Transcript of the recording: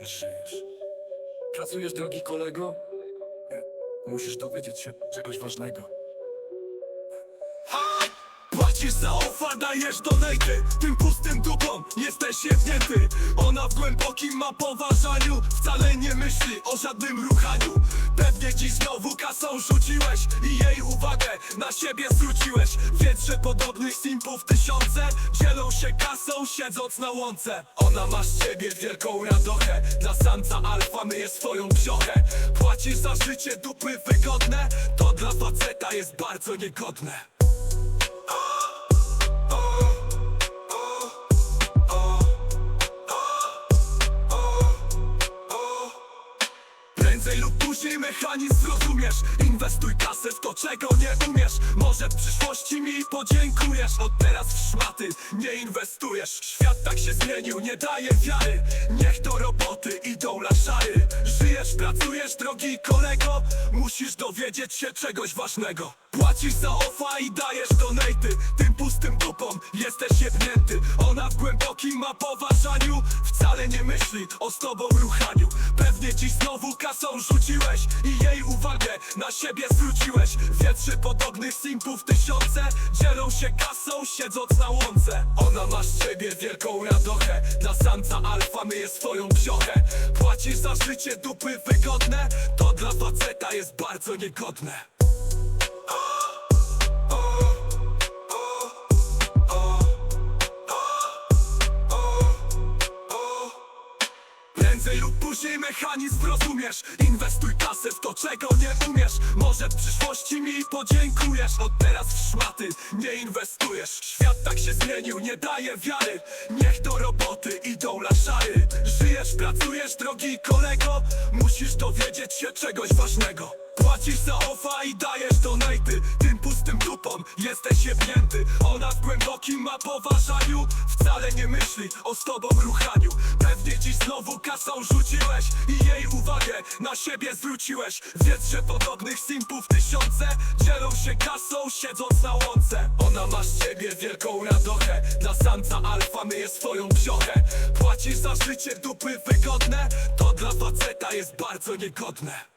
Żyjesz. Pracujesz, drogi kolego? Musisz dowiedzieć się czegoś ważnego. Płacisz za ofa, dajesz donaty. Tym pustym dupom jesteś jebnięty. Ona w głębokim ma poważaniu Wcale nie myśli o żadnym ruchaniu. Pewnie dziś znowu kasą rzuciłeś I jej uwagę na siebie zwróciłeś. Wiedz, że podobnych simpów tysiące Dzielą się kasą siedząc na łące. Ona ma z ciebie wielką radochę. Dla samca alfa myje swoją bziochę Płacisz za życie dupy wygodne. To dla faceta jest bardzo niegodne Prędzej lub później mechanizm zrozumiesz. Inwestuj kasę w to, czego nie umiesz. Może w przyszłości mi podziękujesz. Od teraz w szmaty nie inwestujesz. Świat tak się zmienił, nie daje wiary. Niech do roboty idą laszary Żyjesz, pracujesz, drogi kolego. Musisz dowiedzieć się czegoś ważnego. Płacisz za ofa i dajesz donaty. Tym pustym dupom jesteś jebnięty W głębokim ma poważaniu Wcale nie myśli o z tobą ruchaniu. Pewnie dziś znowu kasą rzuciłeś I jej uwagę na siebie zwróciłeś. Że podobnych simpów tysiące Dzielą się kasą siedząc na łące. Ona ma z ciebie wielką radochę. Dla samca alfa myje swoją bziochę Płacisz za życie dupy wygodne. To dla faceta jest bardzo niegodne Prędzej lub później mechanizm rozumiesz. Inwestuj kasę w to, czego nie umiesz. Może w przyszłości mi podziękujesz. Od teraz w szmaty nie inwestujesz. Świat tak się zmienił, nie daje wiary. Niech do roboty idą laszary. Żyjesz, pracujesz, drogi kolego. Musisz dowiedzieć się czegoś ważnego. Płacisz za ofa i dajesz donaty Dupom jesteś jebnięty. Ona w głębokim ma poważaniu. Wcale nie myśli o z tobą ruchaniu. Pewnie dziś znowu kasą rzuciłeś I jej uwagę na siebie zwróciłeś. Wiedz, że podobnych simpów tysiące Dzielą się kasą siedząc na łące. Ona ma z ciebie wielką radochę. Dla samca alfa myje swoją bziochę Płacisz za życie dupy wygodne. To dla faceta jest bardzo niegodne